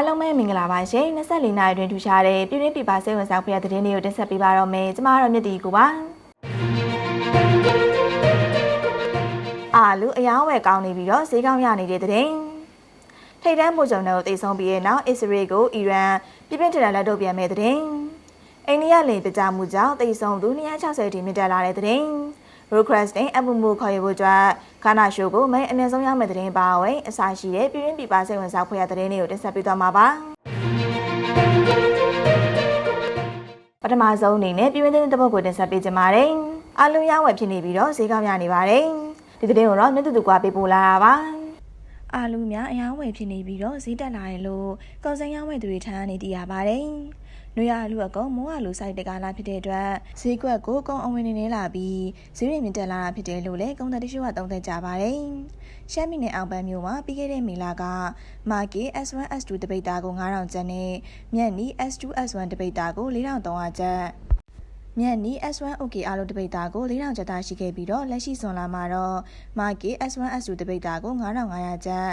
အားလုံးပဲမင်္ဂလာပါရှင်24နိုင်တွင်ထူရှားတဲ့ပြည်တွင်းပြည်ပစိတ်ဝင်စားဖွယ်တဲ့သတင်းတွေကိုတင်ဆက်ပေးပါတော့မယ်ကျမတို့မြတ်တီကိုပါအာလူအယောင်းဝယ်ကောင်းနေပြီးတော့ဈေးကောင်းရနေတဲ့သတင်းထိတ်တန်းမိုးကြုံတွေကိုသိဆုံးပြီးတဲ့နောက်အစ္စရေးကိုအီရန်ပြပြထန်ထန်လက်ထုတ်ပြန်မဲ့သတင်းအိန္ဒိယလင်ပြကြမှုကြောင့်သိဆုံးသူ260တီမြင့်တက်လာတဲ့သတင်း ရိုခရက်စ်နဲ့အပူမူခေါ်ရဖို့အတွက်ခါနာရှိုးကိုမဲအမြင့်ဆုံးရောက်မဲ့သတင်းပါဝင်အစားရှိတဲ့ပြည်တွင်းပြည်ပစိတ်ဝင်စားဖွယ်တဲ့သတင်းတွေကိုတင်ဆက်ပေးသွားမှာပါပထမဆုံးအနေနဲ့ပြည်တွင်းသတင်းတစ်ပုဒ်ကိုတင်ဆက်ပေးကြပါမယ်။အလုံးရဝယ်ဖြစ်နေပြီးတော့ဈေးကောင်းရနေပါတယ်။ဒီသတင်းကိုတော့မြတ်တူတူကပေးပို့လာတာပါ။အာလူများအယောင်းဝယ်ဖြစ်နေပြီးတော့ဈေးတက်လာတယ်လို့ကော်စင်ရောင်းဝယ်သူတွေထံကနေသိရပါတယ်။ နွေရလူအကောင်မိုးအလူစိုက်တကားလာဖြစ်တဲ့အတွက်ဈေးကွက်ကိုကုန်းအဝင်နေနေလာပြီးဈေးရည်မြင့်တက်လာတာဖြစ်တယ်လို့လည်းကုန်သက်တရှိုးကသုံးသပ်ကြပါတယ်။ရှမ်းပြည်နယ်အောင်ပန်းမြို့မှာပြီးခဲ့တဲ့မေလကမာကီ S1 S2 တပိတ်သားကို9000ကျပ်နဲ့မြက်နီ S2 S1 တပိတ်သားကို4300ကျပ် မြက်နီ S1 OK အားလုံးတပိတ်သားကို4000ကျပ်သားရှိခဲ့ပြီးတော့လက်ရှိစွန်လာမှာတော့မာကီ S1 S2 တပိတ်သားကို9500ကျပ်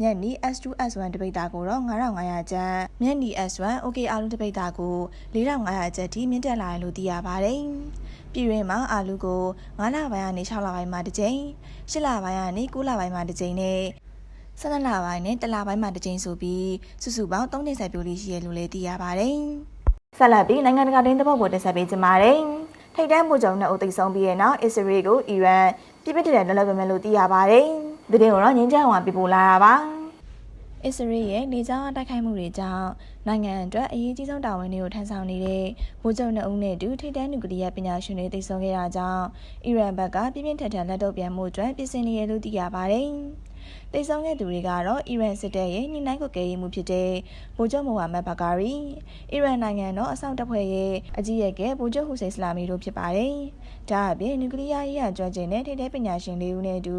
မြက်နီ S2 S1 တပိတ်သားကိုတော့9500ကျပ်မြက်နီ S1 OK အားလုံးတပိတ်သားကို4500ကျပ်ထိမြင့်တက်လာတယ်လို့သိရပါတယ်ပြည်တွင်းမှာအာလူကို9လပိုင်းကနေ6လပိုင်းမှာတစ်ကြိမ်10လပိုင်းကနေ9လပိုင်းမှာတစ်ကြိမ်နဲ့12လပိုင်းနဲ့1လပိုင်းမှာတစ်ကြိမ်ဆိုပြီးစုစုပေါင်း3တင်ဆက်ပြိုလေးရှိရလို့လည်းသိရပါတယ်။ ဆက်လက်ပြီးနိုင်ငံတကာတင်းသဘောကိုတင်ဆက်ပေးကြပါမယ်။ထိတ်တန်းမှုကြုံနဲ့အုပ်သိဆုံးပြီးတဲ့နောက်အစ္စရေးကိုအီရန်ပြစ်ပစ်တဲ့လက်လက်ပြမယ်လို့သိရပါတယ်။ဒီတင်ကိုတော့ငင်းချအောင်ပြပို့လာတာပါ။အစ္စရေးရဲ့နေကြောင်းတိုက်ခိုက်မှုတွေကြောင့်နိုင်ငံအတွက်အရေးကြီးဆုံးတာဝန်တွေကိုထမ်းဆောင်နေတဲ့ဗိုလ်ချုပ်နှုတ်နဲ့တူထိပ်တန်းနျူကလ িয়ার ပညာရှင်တွေသိဆုံးခဲ့တာကြောင့်အီရန်ဘက်ကပြင်းပြင်းထန်ထန်လက်တော့ပြန်မှုအတွက်ပြင်ဆင်နေရလို့သိရပါတယ်။ တိတ်ဆုံးတဲ့သူတွေကတော့အီရန်စစ်တပ်ရဲ့ညှိနှိုင်းကွက်ကဲရေးမှုဖြစ်တဲ့ဗိုလ်ချုပ်မိုဟာမက်ဘာဂါရီအီရန်နိုင်ငံတော်အဆောင်တပ်ဖွဲ့ရဲ့အကြီးအကဲဗိုလ်ချုပ်ဟူစိန်စလာမီတို့ဖြစ်ပါတယ်။ဒါအပြင်နျူကလ িয়ার ရေးရကျွမ်းကျင်တဲ့ထိပ်တန်းပညာရှင်လေးဦးနဲ့အတူ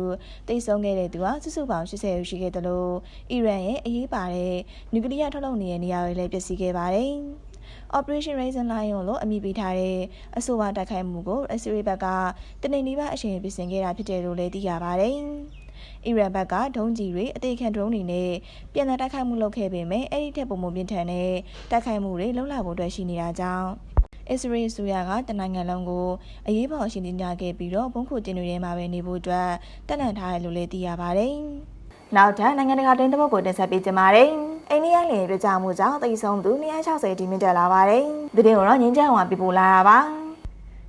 တိတ်ဆုံးခဲ့တဲ့သူဟာစုစုပေါင်း80ဦးရှိခဲ့တယ်လို့အီရန်ရဲ့အရေးပါတဲ့နျူကလ িয়ার ထုတ်လုပ်နေတဲ့နေရာတွေလည်းပျက်စီးခဲ့ပါတယ်။ Operation Raisin Lion လို့အမည်ပေးထားတဲ့အဆိုပါတိုက်ခိုက်မှုကိုအစ္စရေးဘက်ကတနေနီးပါအချိန်ပြင်ဆင်ခဲ့တာဖြစ်တယ်လို့လည်းသိရပါတယ်။ အီရန်ဘက်ကဒုံးကျည်တွေအသေးခံဒရုန်းတွေနဲ့ပြန်လည်တိုက်ခိုက်မှုလုပ်ခဲ့ပေမဲ့အဲ့ဒီထက်ပုံမပြင်းထန်တဲ့တိုက်ခိုက်မှုတွေလှုပ်လာဖို့အတွက်ရှိနေတာကြောင့်အစ္စရေးဆိုရကတနိုင်ငံလုံးကိုအရေးပေါ်အရှင်တင်ကြခဲ့ပြီးတော့ဘုံခုတင်တွေထဲမှာပဲနေဖို့အတွက်တက်လန့်ထားတယ်လို့လည်းသိရပါတယ်။နောက်ထပ်နိုင်ငံတကာတင်းတပုတ်ကိုတင်ဆက်ပေးကြပါမယ်။အိန္ဒိယလင်ပြကြမှုကြောင့်တိတ်ဆုံးသူ260ဒီမီတက်လာပါတယ်။ဒီတင်ကိုတော့ငင်းကြအောင်ပြပို့လာတာပါ။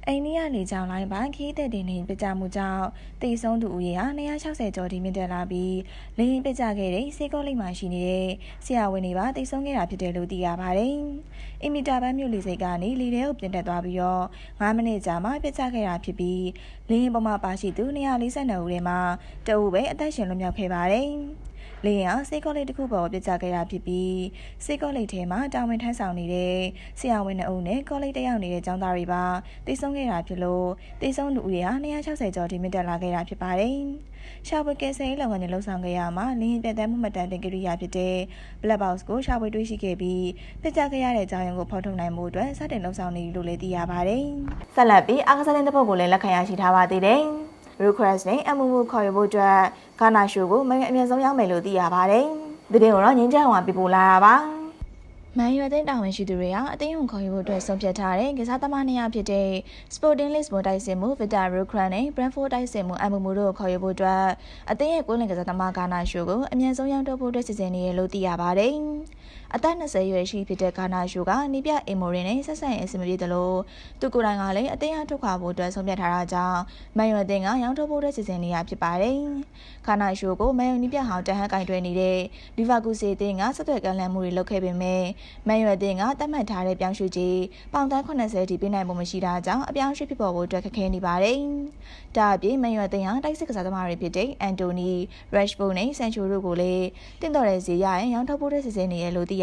အိန္ဒိယလေကြောင်းလိုင်းပိုင်းခီးတဲ့တင်နေပြကြမှုကြောင့်တည်ဆုံးသူဦးရေဟာ260ကျော်ထိမြင့်တက်လာပြီးလေရင်ပြကြခဲ့တဲ့စေကောလိပ်မှာရှိနေတဲ့ဆရာဝန်တွေပါတည်ဆုံးခဲ့တာဖြစ်တယ်လို့သိရပါတယ်။အင်မီတာဘန်မြို့လေဆိပ်ကနေလေထဲကိုပြင်တက်သွားပြီးတော့9မိနစ်ကြာမှပြကြခဲ့တာဖြစ်ပြီးလေရင်ပေါ်မှာပါရှိသူ242ဦးထဲမှာတအုပ်ပဲအသက်ရှင်လွတ်မြောက်ခဲ့ပါတယ်။ လေယာဉ်ဟာစေကောလိပ်တစ်ခုပေါ်ပြစ်ကျခဲ့တာဖြစ်ပြီးစေကောလိပ်ထဲမှာတာဝန်ထမ်းဆောင်နေတဲ့ဆရာဝန်နှုတ်နဲ့ကောလိပ်တက်ရောက်နေတဲ့ကျောင်းသားတွေပါတည်ဆုံးခဲ့တာဖြစ်လို့တည်ဆုံးလူဦးရေဟာ260ကျော်ထိမြင့်တက်လာခဲ့တာဖြစ်ပါတယ်။ရှာဖွေကယ်ဆယ်ရေးလုပ်ငန်းတွေလှုပ်ဆောင်ခဲ့ရမှာလင်းပြတ်တမ်းမှုမှတ်တမ်းတင်ကိရိယာဖြစ်တဲ့ Black Box ကိုရှာဖွေတွေ့ရှိခဲ့ပြီးပြစ်ကျခဲ့ရတဲ့အကြောင်းရင်းကိုဖော်ထုတ်နိုင်မှုအတွက်စတင်လှုပ်ဆောင်နေလို့လည်းသိရပါတယ်။ဆက်လက်ပြီးအာကစားတဲ့ပုတ်ကိုလည်းလက်ခံရရှိထားပါသေးတယ်။ request နဲ့အမှုမှုခေါ်ရဖို့အတွက်ဂါနာရှိုကိုမင်းအမြင့်ဆုံးရောက်မယ်လို့သိရပါတယ်။ဒီတင်ကိုတော့ငင်းကြအောင်ပြပို့လာတာပါ။မန်ရွယ်တဲ့တာဝန်ရှိသူတွေဟာအသိဉာဏ်ခေါ်ယူဖို့အတွက်ဆုံးဖြတ်ထားတဲ့ကစားသမားနှစ်ယောက်ဖြစ်တဲ့ Sporting Lisbon တိုက်စစ်မှု Victor Rukran နဲ့ Brentford တိုက်စစ်မှုအမှုမှုတို့ကိုခေါ်ယူဖို့အတွက်အသင်းရဲ့ကိုယ်လင်ကစားသမားဂါနာရှိုကိုအမြင့်ဆုံးရောက်တော့ဖို့အတွက်စီစဉ်နေရလို့သိရပါတယ်။ အသက်20ရွယ်ရှိဖြစ်တဲ့ဂါနာရှူကနေပြအီမိုရင်နဲ့ဆက်ဆံရေးအဆင်မပြေသလိုသူကိုယ်တိုင်ကလည်းအတင်းအထုတ်ခွာဖို့အတွက်ဆုံးဖြတ်ထားတာကြောင့်မန်ရွယ်တင်ကရောင်းထုတ်ဖို့အတွက်စီစဉ်နေရဖြစ်ပါတယ်။ဂါနာရှူကိုမန်ယူနီးပြဟောင်းတဟန်ကင်တွဲနေတဲ့လီဗာကူစီတင်ကဆက်သွယ်ကမ်းလှမ်းမှုတွေလုပ်ခဲ့ပေမဲ့မန်ရွယ်တင်ကတတ်မှတ်ထားတဲ့ပြောင်းရွှေ့ကြီးပေါင်တန်း80ထိပေးနိုင်ဖို့မရှိတာကြောင့်အပြောင်းရွှေ့ဖြစ်ပေါ်ဖို့အတွက်ခက်ခဲနေပါတယ်။ဒါအပြင်မန်ရွယ်တင်ဟာတိုက်စစ်ကစားသမားတွေဖြစ်တဲ့အန်တိုနီ၊ရက်ရှ်ဘိုနဲ့ဆန်ချိုတို့ကိုလည်းတင့်တော်တဲ့ဇီရရင်ရောင်းထုတ်ဖို့အတွက်စီစဉ်နေရလို့သိ